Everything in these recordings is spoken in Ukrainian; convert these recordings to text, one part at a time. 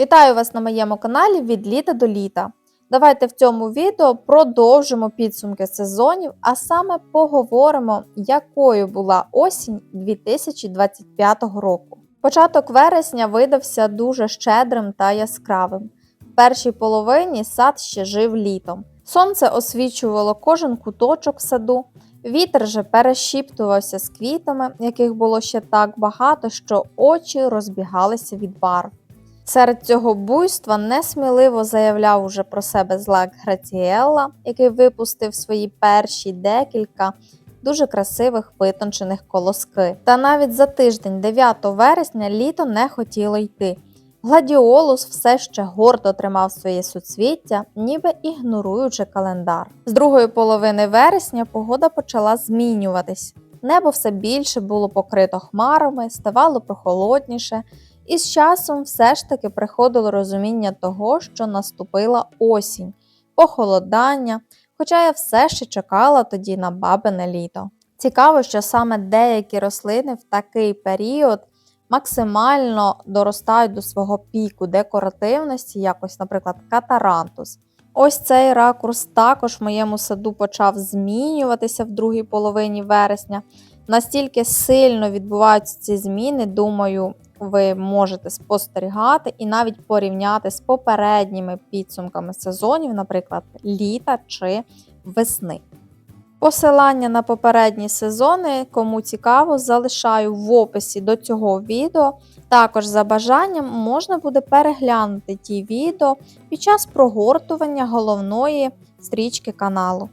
Вітаю вас на моєму каналі від літа до літа. Давайте в цьому відео продовжимо підсумки сезонів, а саме поговоримо, якою була осінь 2025 року. Початок вересня видався дуже щедрим та яскравим. В першій половині сад ще жив літом. Сонце освічувало кожен куточок саду, вітер же перешіптувався з квітами, яких було ще так багато, що очі розбігалися від барв. Серед цього буйства несміливо заявляв уже про себе злак Граціелла, який випустив свої перші декілька дуже красивих витончених колоски. Та навіть за тиждень, 9 вересня, літо не хотіло йти. Гладіолус все ще гордо тримав своє суцвіття, ніби ігноруючи календар. З другої половини вересня погода почала змінюватись. Небо все більше було покрито хмарами, ставало прохолодніше, і з часом все ж таки приходило розуміння того, що наступила осінь, похолодання, хоча я все ще чекала тоді на бабине літо. Цікаво, що саме деякі рослини в такий період максимально доростають до свого піку декоративності, якось, наприклад, катарантус. Ось цей ракурс також в моєму саду почав змінюватися в другій половині вересня. Настільки сильно відбуваються ці зміни, думаю, ви можете спостерігати і навіть порівняти з попередніми підсумками сезонів, наприклад, літа чи весни. Посилання на попередні сезони, кому цікаво, залишаю в описі до цього відео. Також за бажанням можна буде переглянути ті відео під час прогортування головної стрічки каналу.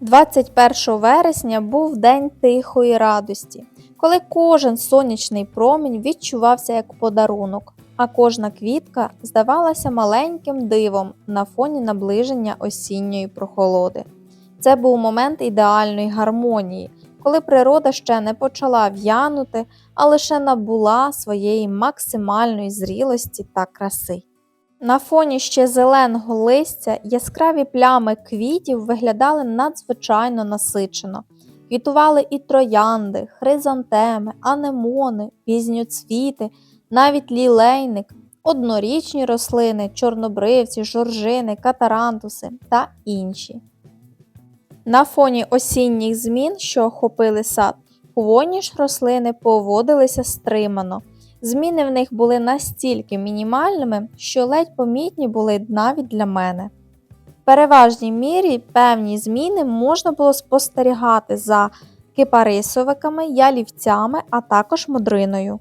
21 вересня був день тихої радості, коли кожен сонячний промінь відчувався як подарунок, а кожна квітка здавалася маленьким дивом на фоні наближення осінньої прохолоди. Це був момент ідеальної гармонії, коли природа ще не почала в'янути, а лише набула своєї максимальної зрілості та краси. На фоні ще зеленого листя яскраві плями квітів виглядали надзвичайно насичено. Квітували і троянди, хризантеми, анемони, пізньоцвіти, навіть лілейник, однорічні рослини, чорнобривці, жоржини, катарантуси та інші. На фоні осінніх змін, що охопили сад, хвойні ж рослини поводилися стримано. Зміни в них були настільки мінімальними, що ледь помітні були навіть для мене. В переважній мірі певні зміни можна було спостерігати за кипарисовиками, ялівцями, а також модриною.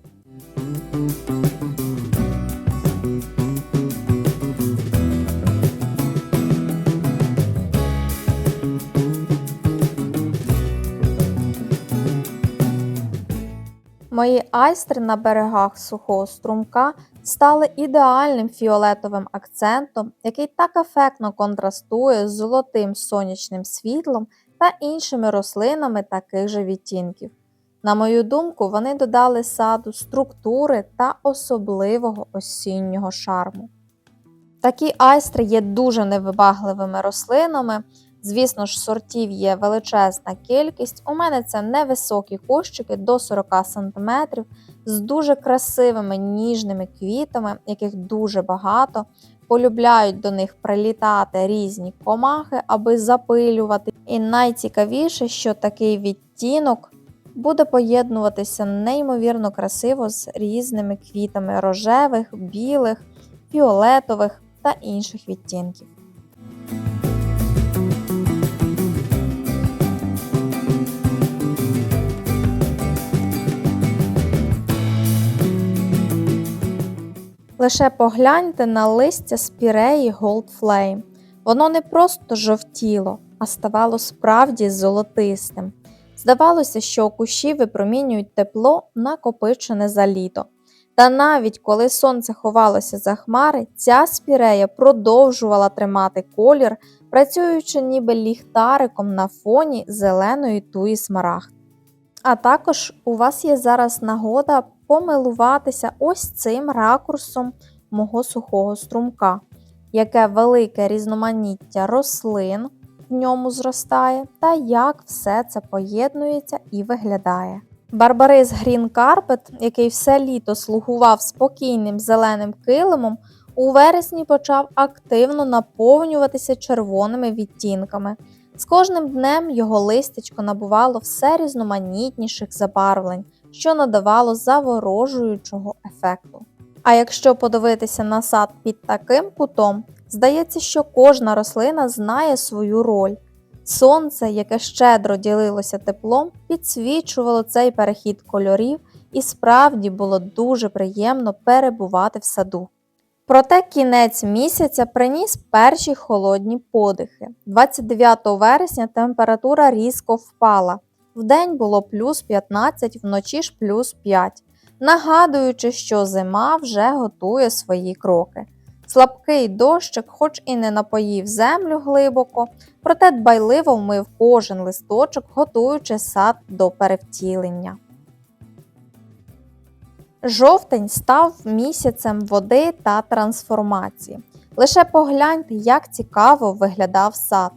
Мої айстри на берегах сухого струмка стали ідеальним фіолетовим акцентом, який так ефектно контрастує з золотим сонячним світлом та іншими рослинами таких же відтінків. На мою думку, вони додали саду структури та особливого осіннього шарму. Такі айстри є дуже невибагливими рослинами. Звісно ж, сортів є величезна кількість. У мене це невисокі кущики до 40 см з дуже красивими ніжними квітами, яких дуже багато. Полюбляють до них прилітати різні комахи, аби запилювати. І найцікавіше, що такий відтінок буде поєднуватися неймовірно красиво з різними квітами рожевих, білих, фіолетових та інших відтінків. Лише погляньте на листя спіреї Gold Flame. Воно не просто жовтіло, а ставало справді золотистим. Здавалося, що кущі випромінюють тепло, накопичене за літо. Та навіть коли сонце ховалося за хмари, ця спірея продовжувала тримати колір, працюючи ніби ліхтариком на фоні зеленої туї смарагд. А також у вас є зараз нагода помилуватися ось цим ракурсом мого сухого струмка, яке велике різноманіття рослин в ньому зростає, та як все це поєднується і виглядає. Барбарис Грін Карпет, який все літо слугував спокійним зеленим килимом, у вересні почав активно наповнюватися червоними відтінками. З кожним днем його листячко набувало все різноманітніших забарвлень, що надавало заворожуючого ефекту. А якщо подивитися на сад під таким кутом, здається, що кожна рослина знає свою роль. Сонце, яке щедро ділилося теплом, підсвічувало цей перехід кольорів, і справді було дуже приємно перебувати в саду. Проте кінець місяця приніс перші холодні подихи. 29 вересня температура різко впала. Вдень було плюс 15, вночі ж плюс 5, нагадуючи, що зима вже готує свої кроки. Слабкий дощик, хоч і не напоїв землю глибоко, проте дбайливо вмив кожен листочок, готуючи сад до перевтілення. Жовтень став місяцем води та трансформації. Лише погляньте, як цікаво виглядав сад.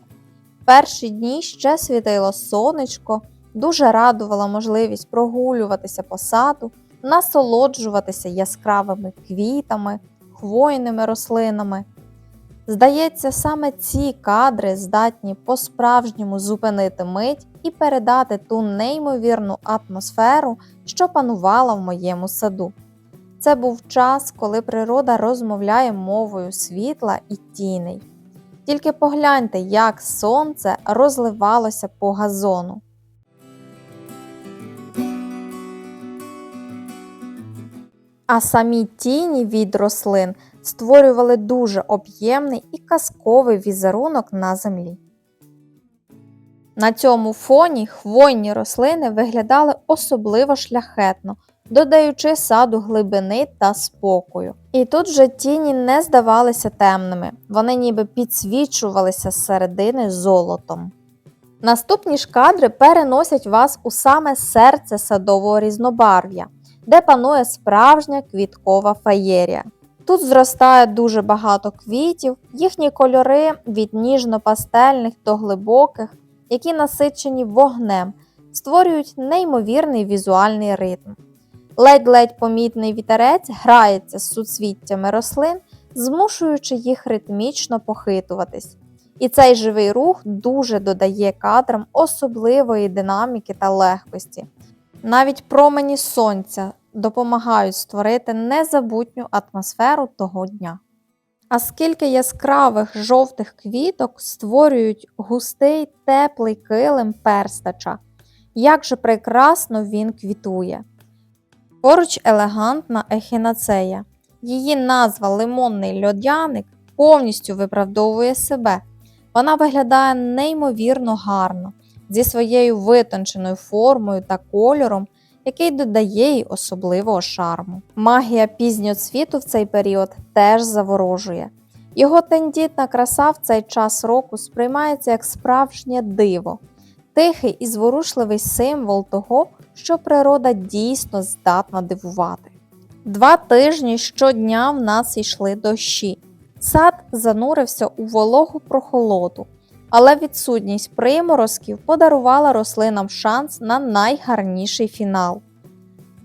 Перші дні ще світило сонечко, дуже радувала можливість прогулюватися по саду, насолоджуватися яскравими квітами, хвойними рослинами. Здається, саме ці кадри здатні по-справжньому зупинити мить і передати ту неймовірну атмосферу, що панувала в моєму саду. Це був час, коли природа розмовляє мовою світла і тіней. Тільки погляньте, як сонце розливалося по газону. А самі тіні від рослин створювали дуже об'ємний і казковий візерунок на землі. На цьому фоні хвойні рослини виглядали особливо шляхетно, додаючи саду глибини та спокою. І тут же тіні не здавалися темними, вони ніби підсвічувалися з середини золотом. Наступні ж кадри переносять вас у саме серце садового різнобарв'я, де панує справжня квіткова феєрія. Тут зростає дуже багато квітів, їхні кольори від ніжно-пастельних до глибоких, які насичені вогнем, створюють неймовірний візуальний ритм. Ледь-ледь помітний вітерець грається з суцвіттями рослин, змушуючи їх ритмічно похитуватись. І цей живий рух дуже додає кадрам особливої динаміки та легкості. Навіть промені сонця допомагають створити незабутню атмосферу того дня. А скільки яскравих жовтих квіток створюють густий теплий килим перстача, як же прекрасно він квітує. Поруч елегантна ехінацея. Її назва лимонний льодяник повністю виправдовує себе. Вона виглядає неймовірно гарно, зі своєю витонченою формою та кольором, який додає їй особливого шарму. Магія пізньоцвіту в цей період теж заворожує. Його тендітна краса в цей час року сприймається як справжнє диво, тихий і зворушливий символ того, що природа дійсно здатна дивувати. Два тижні щодня в нас йшли дощі. Сад занурився у вологу прохолоду, але відсутність приморозків подарувала рослинам шанс на найгарніший фінал.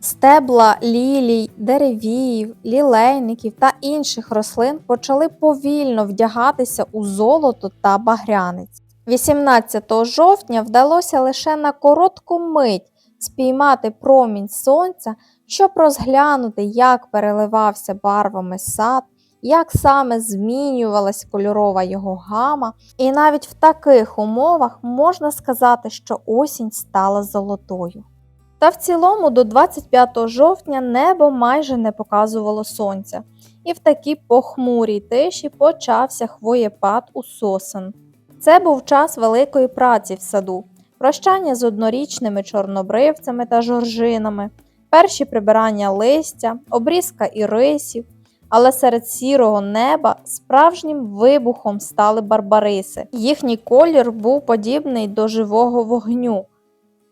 Стебла лілій, деревіїв, лілейників та інших рослин почали повільно вдягатися у золото та багрянець. 18 жовтня вдалося лише на коротку мить спіймати промінь сонця, щоб розглянути, як переливався барвами сад, як саме змінювалась кольорова його гама, і навіть в таких умовах можна сказати, що осінь стала золотою. Та в цілому до 25 жовтня небо майже не показувало сонця, і в такій похмурій тиші почався хвоєпад у сосен. Це був час великої праці в саду, прощання з однорічними чорнобривцями та жоржинами, перші прибирання листя, обрізка ірисів, але серед сірого неба справжнім вибухом стали барбариси. Їхній колір був подібний до живого вогню.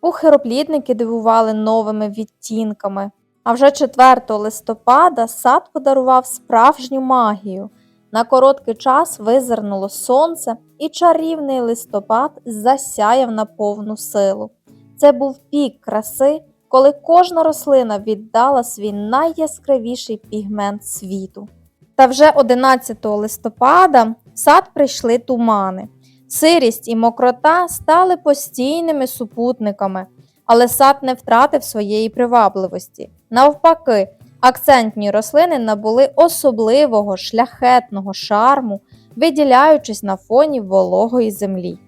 Пухироплідники дивували новими відтінками. А вже 4 листопада сад подарував справжню магію. На короткий час визирнуло сонце, і чарівний листопад засяяв на повну силу. Це був пік краси, коли кожна рослина віддала свій найяскравіший пігмент світу. Та вже 11 листопада в сад прийшли тумани. Сирість і мокрота стали постійними супутниками, але сад не втратив своєї привабливості. Навпаки, акцентні рослини набули особливого шляхетного шарму, виділяючись на фоні вологої землі.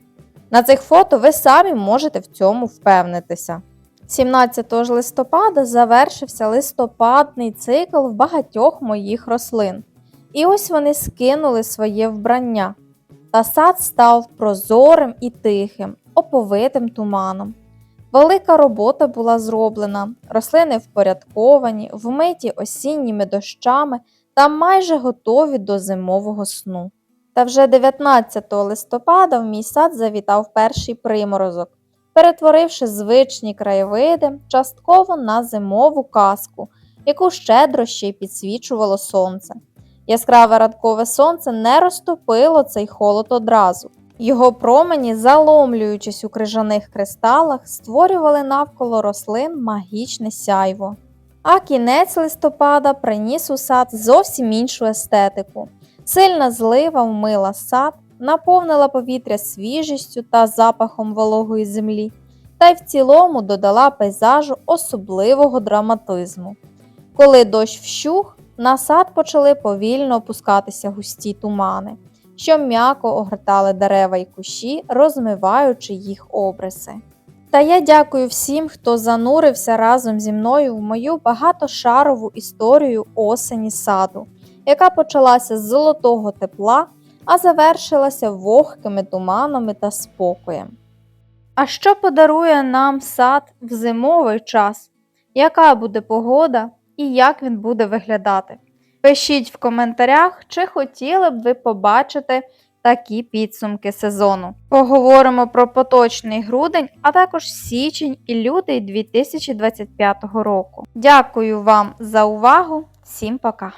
На цих фото ви самі можете в цьому впевнитися. 17 листопада завершився листопадний цикл в багатьох моїх рослин. І ось вони скинули своє вбрання, та сад став прозорим і тихим, оповитим туманом. Велика робота була зроблена, рослини впорядковані, вмиті осінніми дощами та майже готові до зимового сну. Та вже 19 листопада в мій сад завітав перший приморозок, перетворивши звичні краєвиди частково на зимову казку, яку щедро ще й підсвічувало сонце. Яскраве ранкове сонце не розтопило цей холод одразу. Його промені, заломлюючись у крижаних кристалах, створювали навколо рослин магічне сяйво. А кінець листопада приніс у сад зовсім іншу естетику. Сильна злива вмила сад, наповнила повітря свіжістю та запахом вологої землі, та й в цілому додала пейзажу особливого драматизму. Коли дощ вщух, на сад почали повільно опускатися густі тумани, що м'яко огортали дерева й кущі, розмиваючи їх обриси. Та я дякую всім, хто занурився разом зі мною в мою багатошарову історію осені саду, яка почалася з золотого тепла, а завершилася вогкими туманами та спокоєм. А що подарує нам сад в зимовий час? Яка буде погода і як він буде виглядати? Пишіть в коментарях, чи хотіли б ви побачити такі підсумки сезону. Поговоримо про поточний грудень, а також січень і лютий 2025 року. Дякую вам за увагу! Всім пока!